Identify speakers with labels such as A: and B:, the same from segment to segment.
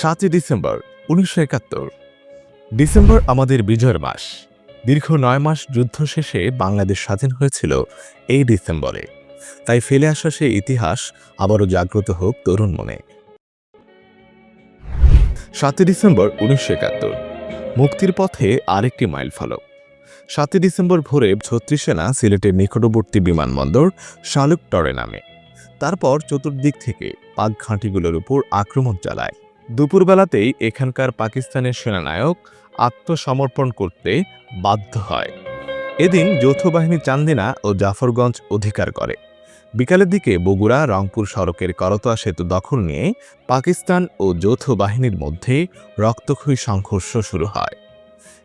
A: সাতই ডিসেম্বর, উনিশশো একাত্তর। ডিসেম্বর আমাদের বিজয়ের মাস। দীর্ঘ নয় মাস যুদ্ধ শেষে বাংলাদেশ স্বাধীন হয়েছিল এই ডিসেম্বরে। তাই ফেলে আসা সেই ইতিহাস আবারও জাগ্রত হোক তরুণ মনে। সাতই ডিসেম্বর, উনিশশো একাত্তর। মুক্তির পথে আরেকটি মাইল ফলক। সাতই ডিসেম্বর ভোরে ছত্রিশ সেনা সিলেটের নিকটবর্তী বিমানবন্দর শালুক টরে নামে। তারপর চতুর্দিক থেকে পাক ঘাঁটিগুলোর উপর আক্রমণ চালায়। দুপুরবেলাতেই এখানকার পাকিস্তানের সেনানায়ক আত্মসমর্পণ করতে বাধ্য হয়। এদিন যৌথ বাহিনী চান্দিনা ও জাফরগঞ্জ অধিকার করে। বিকালের দিকে বগুড়া, রংপুর সড়কের করতোয়া সেতু দখল নিয়ে পাকিস্তান ও যৌথ বাহিনীর মধ্যে রক্তক্ষয়ী সংঘর্ষ শুরু হয়।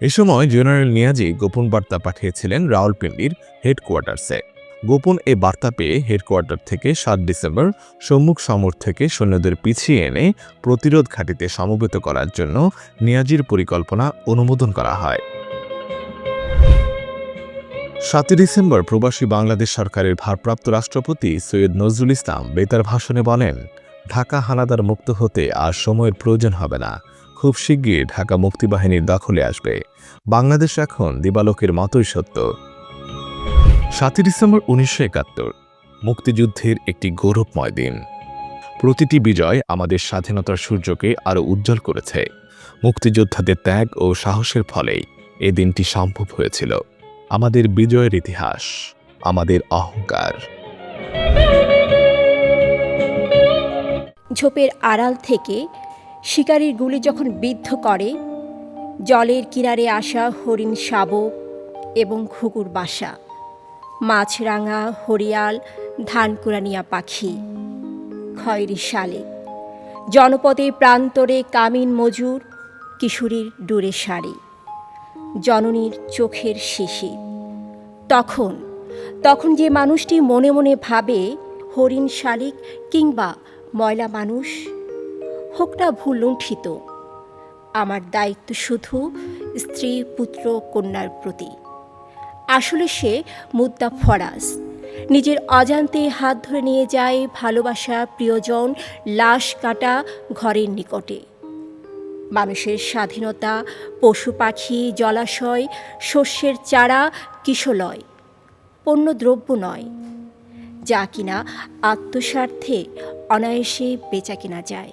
A: এ সময় জেনারেল নিয়াজি গোপন বার্তা পাঠিয়েছিলেন রাওয়ালপিন্ডির হেডকোয়ার্টার্সে। গোপন এ বার্তা পেয়ে হেডকোয়ার্টার থেকে সাত ডিসেম্বর সম্মুখ সমর থেকে সৈন্যদের পিছিয়ে এনে প্রতিরোধ ঘাঁটিতে সমবেত করার জন্য নিয়াজির পরিকল্পনা অনুমোদন করা হয়। সাতই ডিসেম্বর প্রবাসী বাংলাদেশ সরকারের ভারপ্রাপ্ত রাষ্ট্রপতি সৈয়দ নজরুল ইসলাম বেতার ভাষণে বলেন, ঢাকা হানাদার মুক্ত হতে আর সময়ের প্রয়োজন হবে না। খুব শিগগির ঢাকা মুক্তিবাহিনীর দখলে আসবে। বাংলাদেশ এখন দিবালোকের মতোই সত্য। সাতই ডিসেম্বর উনিশশো একাত্তর, মুক্তিযুদ্ধের একটি গৌরবময় দিন। প্রতিটি বিজয় আমাদের স্বাধীনতার সূর্যকে আরও উজ্জ্বল করেছে। মুক্তিযোদ্ধাদের ত্যাগ ও সাহসের ফলেই এ দিনটি সম্ভব হয়েছিল। আমাদের বিজয়ের ইতিহাস, আমাদের অহংকার।
B: ঝোপের আড়াল থেকে শিকারির গুলি যখন বিদ্ধ করে, জলের কিনারে আসা হরিণ শাবক এবং ঘুঘুর বাসা। মাছরাঙা, হরিয়াল ধানকুরানিয়া পাখি। খয়েরি শালিক জনপদে প্রান্তরে কামিন মজুর, কিশোরীর ডুরে শাড়ি জননীর চোখের শিশির তখন তখন যে মানুষটি মনে মনে ভাবে হরিণ শালিক কিংবা ময়লা মানুষ হোক না ভুল লুণ্ঠিত। আমার দায়িত্ব শুধু স্ত্রী, পুত্র, কন্যার প্রতি। আসলে সে মুদ্রা ফরাজ। নিজের অজান্তে হাত ধরে নিয়ে যায় ভালোবাসা প্রিয়জন লাশ কাটা ঘরের নিকটে। মানুষের স্বাধীনতা, পশু পাখি, জলাশয়, শস্যের চারা কিশলয় পণ্য দ্রব্য নয়, যা কিনা আত্মস্বার্থে অনায়াসে বেচা কিনা যায়।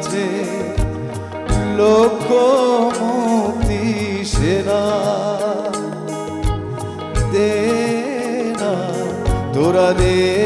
C: আছে। লোকমুক্তি মুক্তি সেনা। দে না তোরা দে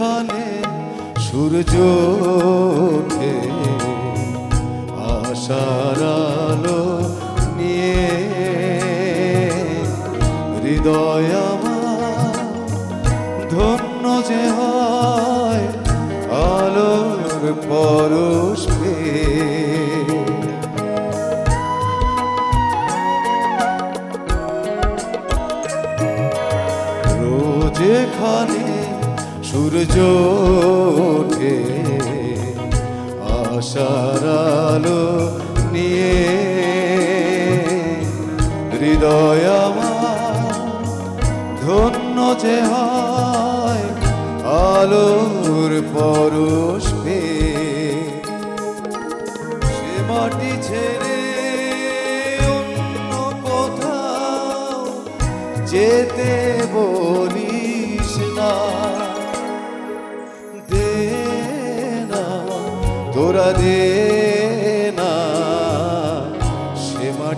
C: যেখানে সূর্য ওঠে, আশার আলো নিয়ে হৃদয় আমার ধন্য যে হয়, আলোর পরশ রোজ খানে সূর্য ওঠে আশার আলো নিয়ে। হৃদয় আমার ধন্য যে হয় আলোর পরশ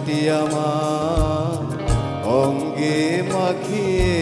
C: মাটি আমার অঙ্গে মাখিয়ে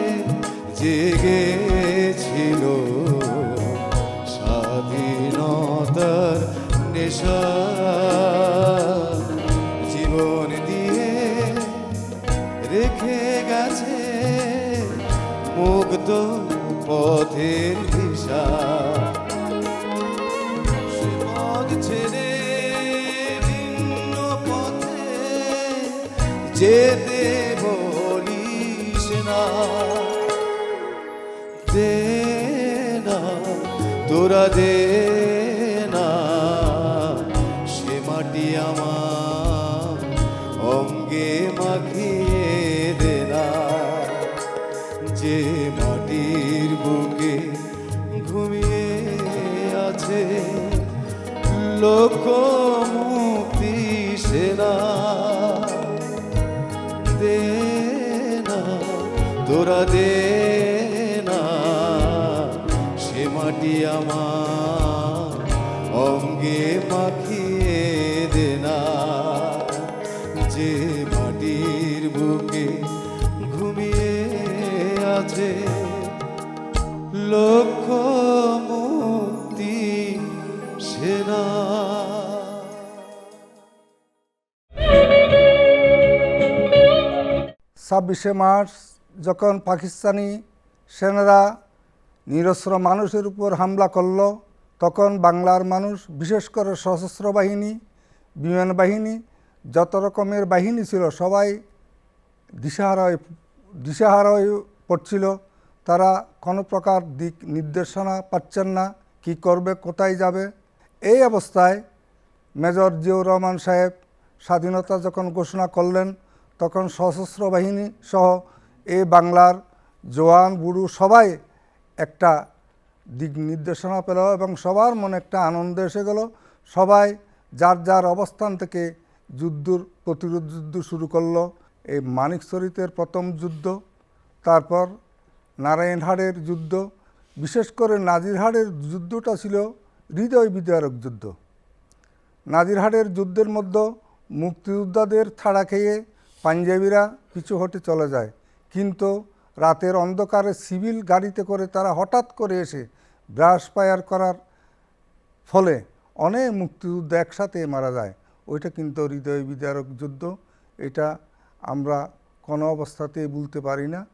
C: জেগেছিল। স্বাধীনতার নেশা জীবন দিয়ে রেখে গেছে মুক্ত পথের দিশা ছেড়ে পথে যেতে তোরা দে না, সে মাটি আমার অঙ্গে মাখিয়ে দে না। যে মাটির বুকে ঘুমিয়ে আছে লোক মুক্তি সেনা দে না, তোরা দে আমার অঙ্গে যে মাটির বুকে আছে সেনা।
D: ছাব্বিশে মার্চ যখন পাকিস্তানি সেনারা নিরস্ত্র মানুষের উপর হামলা করল। তখন বাংলার মানুষ, বিশেষ করে সশস্ত্র বাহিনী, বিমান বাহিনী, যত রকমের বাহিনী ছিল, সবাই দিশাহারা হয়ে দিশাহারা হয়ে পড়ছিল। তারা কোনো প্রকার দিক নির্দেশনা পাচ্ছেন না, কি করবে, কোথায় যাবে। এই অবস্থায় মেজর জিয়াউর রহমান সাহেব স্বাধীনতা যখন ঘোষণা করলেন, তখন সশস্ত্র বাহিনী সহ এই বাংলার জওয়ান, বুড়ু সবাই একটা দিক নির্দেশনা পেল এবং সবার মনে একটা আনন্দ এসে গেল। সবাই যার যার অবস্থান থেকে যুদ্ধর প্রতিরোধ যুদ্ধ শুরু করল। এই মানিকচরিতের প্রথম যুদ্ধ, তারপর নারায়ণহাটের যুদ্ধ, বিশেষ করে নাজিরহাটের যুদ্ধটা ছিল হৃদয় বিদারক যুদ্ধ। নাজিরহাটের যুদ্ধের মধ্যে মুক্তিযোদ্ধাদের ছাড়া খেয়ে পাঞ্জাবিরা পিছু হটে চলে যায়। কিন্তু রাতের অন্ধকারে সিভিল গাড়িতে করে তারা হঠাৎ করে এসে ব্রাশ ফায়ার করার ফলে অনেক মুক্তিযুদ্ধ একসাথে মারা যায়। ওইটা কিন্তু হৃদয় বিদারক যুদ্ধ। এটা আমরা কোনো অবস্থাতেই বলতে পারি না।